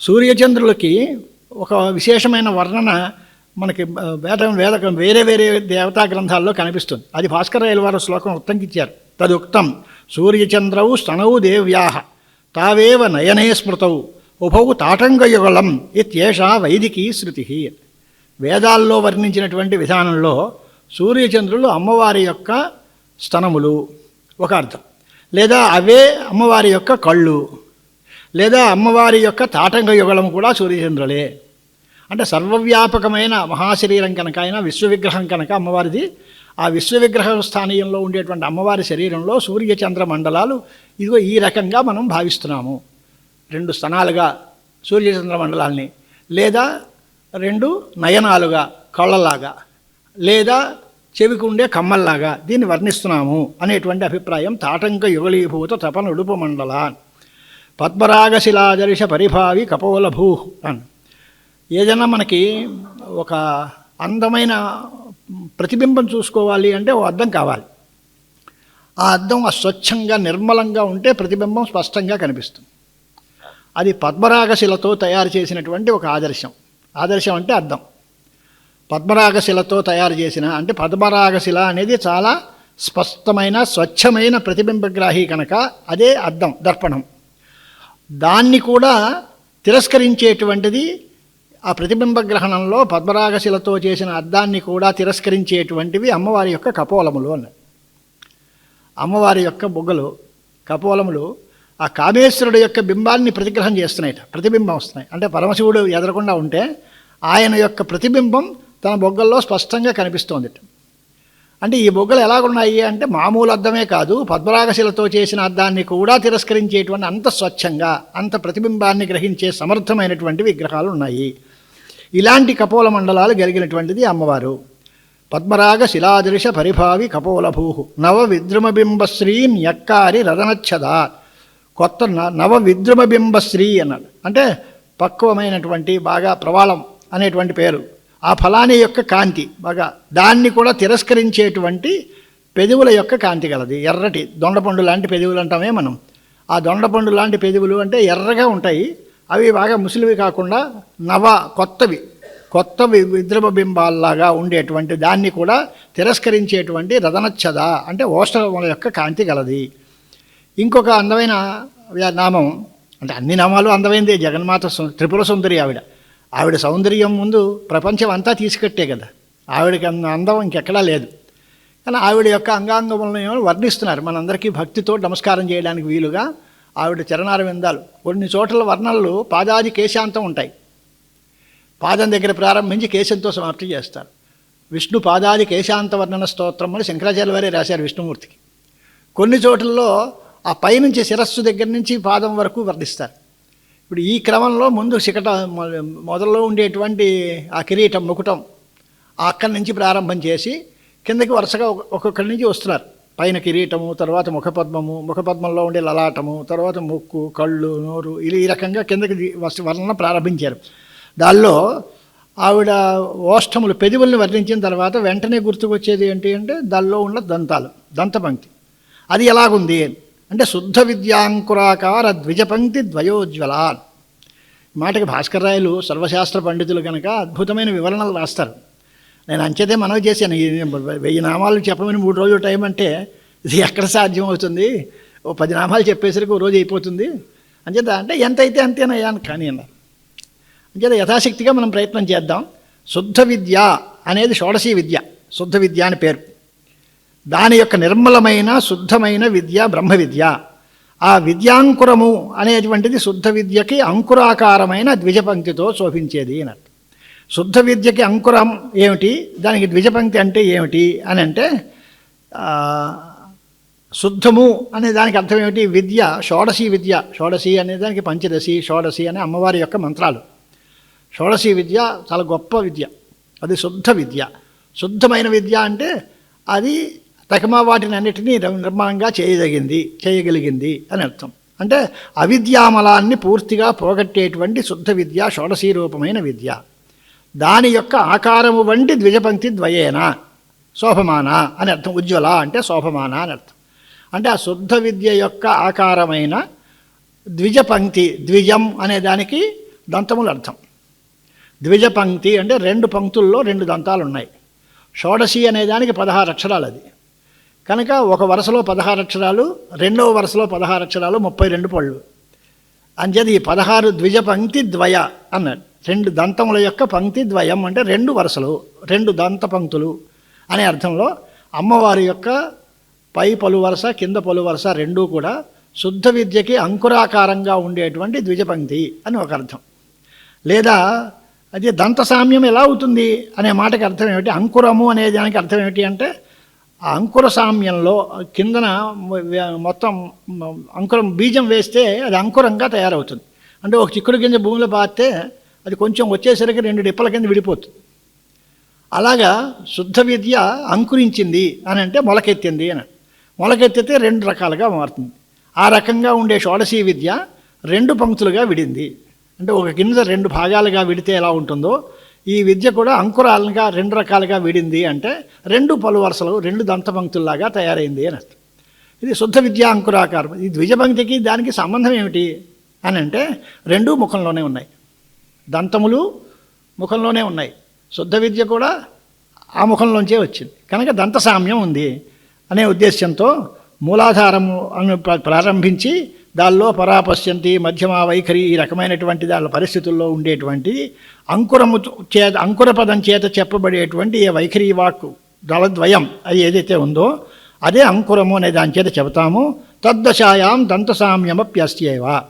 సూర్యచంద్రులకి ఒక విశేషమైన వర్ణన మనకి వేద వేద వేరే వేరే దేవతా గ్రంథాల్లో కనిపిస్తుంది. అది భాస్కరయ్య వారు శ్లోకం ఉత్తంకిచ్చారు తదుక్తం సూర్యచంద్రవు స్తనవు దేవ్యాహ తావేవ నయనే స్మృతవు ఉభౌ తాటంగయుగళం ఇత్యేష వైదికీ శృతి. వేదాల్లో వర్ణించినటువంటి విధానంలో సూర్యచంద్రులు అమ్మవారి యొక్క స్తనములు ఒక అర్థం. లేదా అవే అమ్మవారి యొక్క కళ్ళు. లేదా అమ్మవారి యొక్క తాటంగ యుగళం కూడా సూర్యచంద్రులే అంటే సర్వవ్యాపకమైన మహాశరీరం కనుక అయినా విశ్వవిగ్రహం కనుక అమ్మవారిది ఆ విశ్వవిగ్రహ స్థానీయంలో ఉండేటువంటి అమ్మవారి శరీరంలో సూర్యచంద్ర మండలాలు ఇదిగో ఈ రకంగా మనం భావిస్తున్నాము. రెండు స్థనాలుగా సూర్యచంద్ర మండలాల్ని లేదా రెండు నయనాలుగా కళ్ళలాగా లేదా చెవికుండే కమ్మల్లాగా దీన్ని వర్ణిస్తున్నాము అనేటువంటి అభిప్రాయం తాటంక యుగళీభూత తపన ఉడుపు మండలా పద్మరాగశిలాదర్శ పరిభావి కపోలభూ అని. ఏదైనా మనకి ఒక అందమైన ప్రతిబింబం చూసుకోవాలి అంటే ఓ అద్దం కావాలి. ఆ అద్దం స్వచ్ఛంగా నిర్మలంగా ఉంటే ప్రతిబింబం స్పష్టంగా కనిపిస్తుంది. అది పద్మరాగశిలతో తయారు చేసినటువంటి ఒక ఆదర్శం. ఆదర్శం అంటే అర్థం పద్మరాగశిలతో తయారు చేసిన అంటే పద్మరాగశిల అనేది చాలా స్పష్టమైన స్వచ్ఛమైన ప్రతిబింబగ్రాహి కనుక అదే అర్థం దర్పణం. దాన్ని కూడా తిరస్కరించేటువంటిది ఆ ప్రతిబింబ గ్రహణంలో పద్మరాగశిలతో చేసిన అద్దాన్ని కూడా తిరస్కరించేటువంటివి అమ్మవారి యొక్క కపోలములు అన్నారు అమ్మవారి యొక్క బొగ్గలు కపోలములు ఆ కామేశ్వరుడు యొక్క బింబాన్ని ప్రతిగ్రహం చేస్తున్నాయట ప్రతిబింబం వస్తున్నాయి. అంటే పరమశివుడు ఎదరకుండా ఉంటే ఆయన యొక్క ప్రతిబింబం తన బొగ్గల్లో స్పష్టంగా కనిపిస్తోంది అంటే ఈ బొగ్గలు ఎలాగున్నాయి అంటే మామూలు అద్దమే కాదు. పద్మరాగశిలతో చేసిన అద్దాన్ని కూడా తిరస్కరించేటువంటి అంత స్వచ్ఛంగా అంత ప్రతిబింబాన్ని గ్రహించే సమర్థమైనటువంటి విగ్రహాలు ఉన్నాయి ఇలాంటి కపోల మండలాలు కలిగినటువంటిది అమ్మవారు. పద్మరాగ శిలాదృశ పరిభావి కపోలభూ నవ విద్రుమబింబశ్రీం యక్కారి రదనచ్చద. కొత్త నవ విద్రుమబింబశ్రీ అన్నాడు. అంటే పక్వమైనటువంటి బాగా ప్రవాళం అనేటువంటి పేరు. ఆ ఫలాని యొక్క కాంతి బాగా దాన్ని కూడా తిరస్కరించేటువంటి పెదవుల యొక్క కాంతి గలది ఎర్రటి దొండపండు లాంటి పెదవులు అంటామే మనం. ఆ దొండపండు లాంటి పెదవులు అంటే ఎర్రగా ఉంటాయి అవి బాగా ముసలివి కాకుండా నవ కొత్తవి కొత్త వి- ఉండేటువంటి దాన్ని కూడా తిరస్కరించేటువంటి రదనచ్చద అంటే ఓష్ఠముల యొక్క కాంతి గలది ఇంకొక అందమైన నామం అంటే అన్ని నామాలు అందమైందే జగన్మాత సు- త్రిపుర సుందరి ఆవిడ. ఆవిడ సౌందర్యం ముందు ప్రపంచం అంతా తీసుకట్టే కదా. ఆవిడకి అంద అందం ఇంకెక్కడా లేదు. కానీ ఆవిడ యొక్క అంగాంగములను వర్ణిస్తున్నారు. మనందరికీ భక్తితో నమస్కారం చేయడానికి వీలుగా ఆవిడ చరణార విందాలు. కొన్ని చోట్ల వర్ణనలు పాదాది కేశాంతం ఉంటాయి. పాదం దగ్గర ప్రారంభించి కేశంతో సమాప్తి చేస్తారు. విష్ణు పాదాది కేశాంత వర్ణన స్తోత్రం అని శంకరాచార్య వారే రాశారు విష్ణుమూర్తికి. కొన్ని చోట్లలో ఆ పైనుంచి శిరస్సు దగ్గర నుంచి పాదం వరకు వర్ణిస్తారు. ఇప్పుడు ఈ క్రమంలో ముందు శికట మొదల్లో ఉండేటువంటి ఆ కిరీటం ముకుటం అక్కడి నుంచి ప్రారంభం చేసి కిందకి వరుసగా ఒక్కొక్కడి నుంచి వస్తున్నారు. పైన కిరీటము తర్వాత ముఖపద్మము ముఖపద్మంలో ఉండే లలాటము తర్వాత ముక్కు కళ్ళు నోరు ఇలా ఈ రకంగా కిందకి వర్ణన ప్రారంభించారు. దానిలో ఆవిడ ఓష్టములు పెదవుల్ని వర్ణించిన తర్వాత వెంటనే గుర్తుకొచ్చేది ఏంటి అంటే దానిలో ఉన్న దంతాలు దంతపంక్తి. అది ఎలాగుంది అంటే శుద్ధ విద్యాంకురాకార ద్విజపంక్తి ద్వయోజ్వలాన్. మాటకి భాస్కర్రాయలు సర్వశాస్త్ర పండితులు కనుక అద్భుతమైన వివరణలు రాస్తారు. నేను అంచేతే మనవి చేశాను. వెయ్యి నామాలు చెప్పమని మూడు రోజులు టైం అంటే ఇది ఎక్కడ సాధ్యం అవుతుంది ఓ పది నామాలు చెప్పేసరికి ఓ రోజు అయిపోతుంది. అంచేత అంటే ఎంత అయితే అంతేనయ్యా అని కానీ అన్నారు. అంచేత యథాశక్తిగా మనం ప్రయత్నం చేద్దాం. శుద్ధ విద్య అనేది షోడశీ విద్య. శుద్ధ విద్య అని పేరు. దాని యొక్క నిర్మలమైన శుద్ధమైన విద్య బ్రహ్మ విద్య ఆ విద్యాంకురము అనేటువంటిది శుద్ధ విద్యకి అంకురాకారమైన ద్విజపంక్తితో శోభించేది అని శుద్ధ విద్యకి అంకురం ఏమిటి? దానికి ద్విజపంక్తి అంటే ఏమిటి అని అంటే శుద్ధము అనే దానికి అర్థం ఏమిటి? విద్య షోడశీ విద్య. షోడశి అనే దానికి పంచదశి షోడశి అనే అమ్మవారి యొక్క మంత్రాలు. షోడశీ విద్య చాలా గొప్ప విద్య. అది శుద్ధ విద్య. శుద్ధమైన విద్య అంటే అది తకమా వాటిని అన్నిటినీ నిర్మాణంగా చేయదగింది చేయగలిగింది అని అర్థం. అంటే అవిద్యామలాన్ని పూర్తిగా పోగొట్టేటువంటి శుద్ధ విద్య షోడశీ రూపమైన విద్య. దాని యొక్క ఆకారము వంటి ద్విజపంక్తి ద్వయేన శోభమాన అని అర్థం. ఉజ్వల అంటే శోభమాన అని అర్థం. అంటే ఆ శుద్ధ విద్య యొక్క ఆకారమైన ద్విజపంక్తి ద్విజం అనే దానికి దంతములు అర్థం. ద్విజపంక్తి అంటే రెండు పంక్తుల్లో రెండు దంతాలు ఉన్నాయి షోడశి అనే దానికి పదహారు అక్షరాలు అది. కనుక ఒక వరుసలో పదహారు అక్షరాలు రెండవ వరుసలో పదహారు అక్షరాలు ముప్పై రెండు పళ్ళు. అంచేది ఈ పదహారు ద్విజ పంక్తి ద్వయ అన్నాడు. రెండు దంతముల యొక్క పంక్తి ద్వయం అంటే రెండు వరుసలు రెండు దంత పంక్తులు అనే అర్థంలో అమ్మవారి యొక్క పై పలు వరుస కింద పలు వరుస రెండూ కూడా శుద్ధ విద్యకి అంకురాకారంగా ఉండేటువంటి ద్విజ పంక్తి అని ఒక అర్థం. లేదా అది దంత సామ్యం ఎలా అవుతుంది అనే మాటకి అర్థం ఏమిటి? అంకురము అనే దానికి అర్థం ఏమిటి అంటే ఆ అంకుర సామ్యంలో కిందన మొత్తం అంకురం బీజం వేస్తే అది అంకురంగా తయారవుతుంది. అంటే ఒక చిక్కుడు గింజ భూమిలో పాతే అది కొంచెం వచ్చేసరికి రెండు డిప్పల కింద విడిపోతుంది. అలాగా శుద్ధ విద్య అంకురించింది అని అంటే మొలకెత్తింది అని. మొలకెత్తితే రెండు రకాలుగా మారుతుంది. ఆ రకంగా ఉండే షోడశీ విద్య రెండు పంక్తులుగా విడింది. అంటే ఒక గింజ రెండు భాగాలుగా విడితే ఎలా ఉంటుందో ఈ విద్య కూడా అంకురాలుగా రెండు రకాలుగా విడింది అంటే రెండు పలు వరుసలు రెండు దంతపంక్తుల్లాగా తయారైంది అని అర్థం. ఇది శుద్ధ విద్యా అంకురాకారం. ఈ ద్విజపంక్తికి దానికి సంబంధం ఏమిటి అని అంటే రెండు ముఖంలోనే ఉన్నాయి. దంతములు ముఖంలోనే ఉన్నాయి. శుద్ధ విద్య కూడా ఆ ముఖంలోంచే వచ్చింది. కనుక దంత సామ్యం ఉంది అనే ఉద్దేశ్యంతో మూలాధారము అని ప్రారంభించి దానిలో పరాపశ్యంతి మధ్యమ వైఖరి ఈ రకమైనటువంటి దాని పరిస్థితుల్లో ఉండేటువంటి అంకురము చేత అంకుర పదం చేత చెప్పబడేటువంటి ఏ వైఖరి వాక్కు దళద్వయం అది ఏదైతే ఉందో అదే అంకురము అనే దాని చేత చెబుతాము. తద్దశాయాం దంతసామ్యమప్యస్యేవ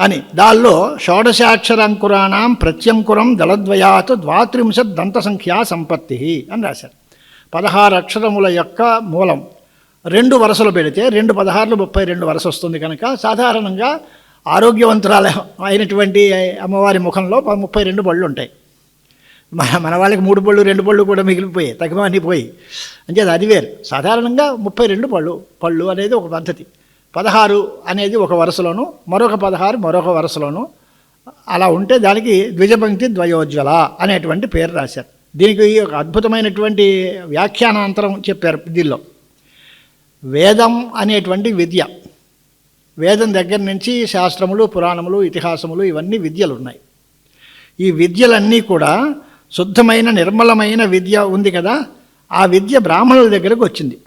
అని. దానిలో షోడశాక్షరంకురాణం ప్రత్యంకురం దళద్వయాత్ ద్వాత్రింశత్ దంత సంఖ్యా సంపత్తి అని రాశారు. పదహారు అక్షరముల యొక్క మూలం రెండు వరుసలు పెడితే రెండు పదహారులు ముప్పై రెండు వరుస వస్తుంది కనుక సాధారణంగా ఆరోగ్యవంతురాలు అయినటువంటి అమ్మవారి ముఖంలో ప- ముప్పై రెండు బళ్ళు ఉంటాయి. మన మన వాళ్ళకి మూడు పళ్ళు రెండు పళ్ళు కూడా మిగిలిపోయాయి తగ్గమని పోయి అంటే అది వేరు. సాధారణంగా ముప్పై రెండు పళ్ళు పళ్ళు అనేది ఒక పద్ధతి. పదహారు అనేది ఒక వరుసలోను మరొక పదహారు మరొక వరుసలోను అలా ఉంటే దానికి ద్విజపంక్తి ద్వయోజ్వల అనేటువంటి పేరు రాశారు. దీనికి ఒక అద్భుతమైనటువంటి వ్యాఖ్యానాంతరం చెప్పారు దీనిలో. వేదం అనేటువంటి విద్య. వేదం దగ్గర నుంచి శాస్త్రములు పురాణములు ఇతిహాసములు ఇవన్నీ విద్యలు ఉన్నాయి ఈ విద్యలన్నీ కూడా శుద్ధమైన నిర్మలమైన విద్య ఉంది కదా ఆ విద్య బ్రాహ్మణుల దగ్గరకు వచ్చింది.